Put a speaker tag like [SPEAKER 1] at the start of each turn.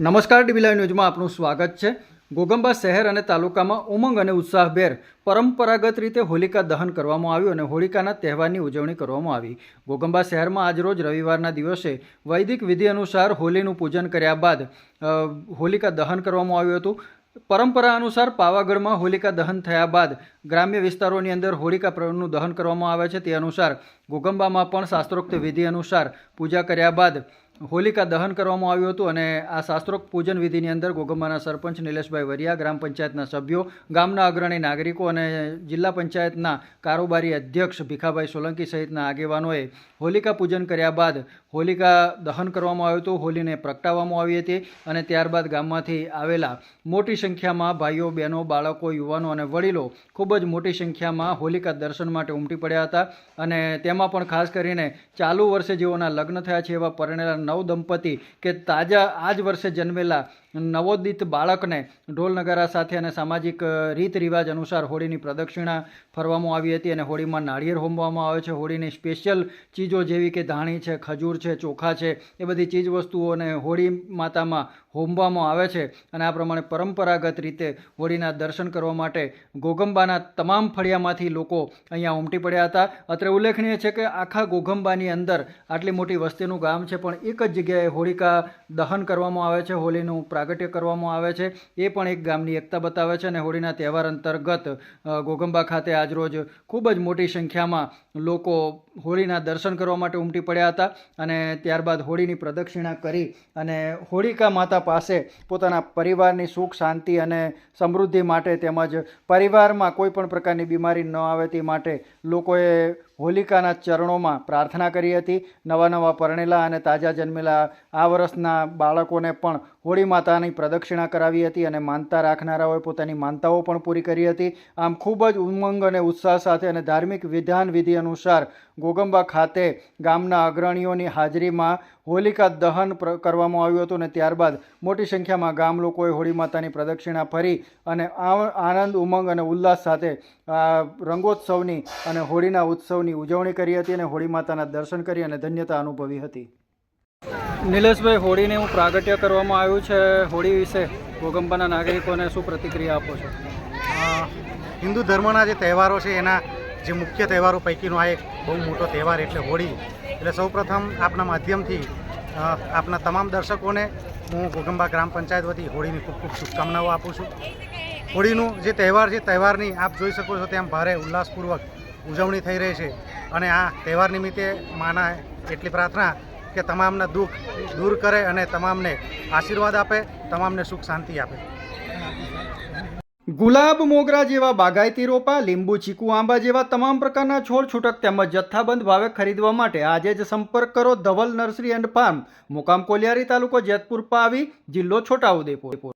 [SPEAKER 1] નમસ્કાર ડીબીલા ન્યૂઝમાં આપનું સ્વાગત છે. ગોગંબા શહેર અને તાલુકામાં ઉમંગ અને ઉત્સાહભેર પરંપરાગત રીતે હોલિકા દહન કરવામાં આવ્યું અને હોલિકાના તહેવારની ઉજવણી કરવામાં આવી. ગોગંબા શહેરમાં આજરોજ રવિવારના દિવસે વૈદિક વિધિ અનુસાર હોલીનું પૂજન કર્યા બાદ હોલિકા દહન કરવામાં આવ્યું હતું. પરંપરા અનુસાર પાવાગઢમાં હોલિકા દહન થયા બાદ ગ્રામ્ય વિસ્તારોની અંદર હોલિકા પ્રવણનું દહન કરવામાં આવે છે. તે અનુસાર ગોગંબામાં પણ શાસ્ત્રોક્ત વિધિ અનુસાર પૂજા કર્યા બાદ હોલિકા દહન કરવામાં આવ્યું હતું અને આ શાસ્ત્રોક્ત પૂજન વિધિની અંદર ગોગંબાના સરપંચ નિલેશભાઈ વરિયા, ગ્રામ પંચાયતના સભ્યો, ગામના અગ્રણી નાગરિકો અને જિલ્લા પંચાયતના કારોબારી અધ્યક્ષ ભીખાભાઈ સોલંકી સહિતના આગેવાનોએ હોલિકા પૂજન કર્યા બાદ હોલિકા દહન કરવામાં આવ્યું હતું, હોલીને પ્રગટાવવામાં આવી હતી અને ત્યારબાદ ગામમાંથી આવેલા મોટી સંખ્યામાં ભાઈઓ, બહેનો, બાળકો, યુવાનો અને વડીલો ખૂબ જ મોટી સંખ્યામાં હોલિકા દર્શન માટે ઉમટી પડ્યા હતા અને તેમાં પણ ખાસ કરીને ચાલુ વર્ષે જેઓના લગ્ન થયા છે એવા પરણેલા નવ દંપતી કે તાજા આ જ વર્ષે જન્મેલા નવોદિત બાળકને ઢોલ નગારા સાથે અને સામાજિક રીત રિવાજ અનુસાર હોળીની પ્રદક્ષિણા ફરવામાં આવી હતી અને હોળીમાં નાળિયેર હોમવામાં આવે છે. હોળીની સ્પેશિયલ ચીજો જેવી કે ધાણી છે, ખજૂર છે, ચોખા છે, એ બધી ચીજ વસ્તુઓને હોળી માતામાં હોમવામાં આવે છે અને આ પ્રમાણે પરંપરાગત રીતે હોળીના દર્શન કરવા માટે ગોગંબાના તમામ ફળિયામાંથી લોકો અહીંયા ઉમટી પડ્યા હતા. અત્રે ઉલ્લેખનીય છે કે આખા ગોગંબાની અંદર આટલી મોટી વસ્તીનું ગામ છે, પણ એક જ જગ્યાએ હોળિકા દહન કરવામાં આવે છે. હોળીનું પ્રાગટ્ય કરવામાં આવે છે. એ પણ એક ગામની એકતા બતાવે છે અને હોળીના તહેવાર અંતર્ગત ગોગંબા ખાતે આજરોજ ખૂબ જ મોટી સંખ્યામાં લોકો હોળીના દર્શન કરવા માટે ઉમટી પડ્યા હતા અને ત્યારબાદ હોળીની પ્રદક્ષિણા કરી અને હોળિકા માતા પાસે પોતાના પરિવારની સુખ, શાંતિ અને સમૃદ્ધિ માટે તેમજ પરિવારમાં કોઈ પણ પ્રકારની બીમારી ન આવે તે માટે લોકોએ હોલિકાના ચરણોમાં પ્રાર્થના કરી હતી. નવા નવા પરણેલા અને તાજા જન્મેલા આ વર્ષના બાળકોને પણ હોળી માતાની પ્રદક્ષિણા કરાવી હતી અને માનતા રાખનારાઓએ પોતાની માનતાઓ પણ પૂરી કરી હતી. આમ ખૂબ જ ઉમંગ અને ઉત્સાહ સાથે અને ધાર્મિક વિધાન વિધિ અનુસાર ગોગંબા ખાતે ગામના અગ્રણીઓની હાજરીમાં હોલિકા દહન કરવામાં આવ્યું હતું અને ત્યારબાદ મોટી સંખ્યામાં ગામ લોકોએ હોળી માતાની પ્રદક્ષિણા ફરી અને આનંદ, ઉમંગ અને ઉલ્લાસ સાથે આ રંગોત્સવની અને હોળીના ઉત્સવની ઉજવણી કરી હતી અને હોળી માતાના દર્શન કરી અને ધન્યતા અનુભવી હતી. નિલેશભાઈ હોળીને હું પ્રાગટ્ય કરવામાં આવ્યું છે. હોળી વિશે ગોગંબાના નાગરિકોને શું પ્રતિક્રિયા આપો છો?
[SPEAKER 2] હિન્દુ ધર્મના જે તહેવારો છે એના જે મુખ્ય તહેવારો પૈકીનો આ એક બહુ મોટો તહેવાર એટલે હોળી. એટલે સૌપ્રથમ આપના માધ્યમથી આપના તમામ દર્શકોને હું ભોગંબા ગ્રામ પંચાયત વતી હોળીની ખૂબ ખૂબ શુભકામનાઓ આપું છું. હોળીનું જે તહેવાર છે તહેવારની આપ જોઈ શકો છો તેમ ભારે ઉલ્લાસપૂર્વક ઉજવણી થઈ રહી છે. અને આ તહેવાર નિમિત્તે માના એટલી પ્રાર્થના કે તમામના દુઃખ દૂર કરે અને તમામને આશીર્વાદ આપે, તમામને સુખ શાંતિ આપે.
[SPEAKER 1] ગુલાબ, મોગરા જેવા બાગાયતી રોપા, લીંબુ, ચીકુ, આંબા જેવા તમામ પ્રકારના છોડ છૂટક તેમજ જથ્થાબંધ ભાવે ખરીદવા માટે આજે જ સંપર્ક કરો ધવલ નર્સરી એન્ડ ફાર્મ, મુકામ કોલિયારી તાલુકો જેતપુર, પાવી, જિલ્લો છોટાઉદેપુર.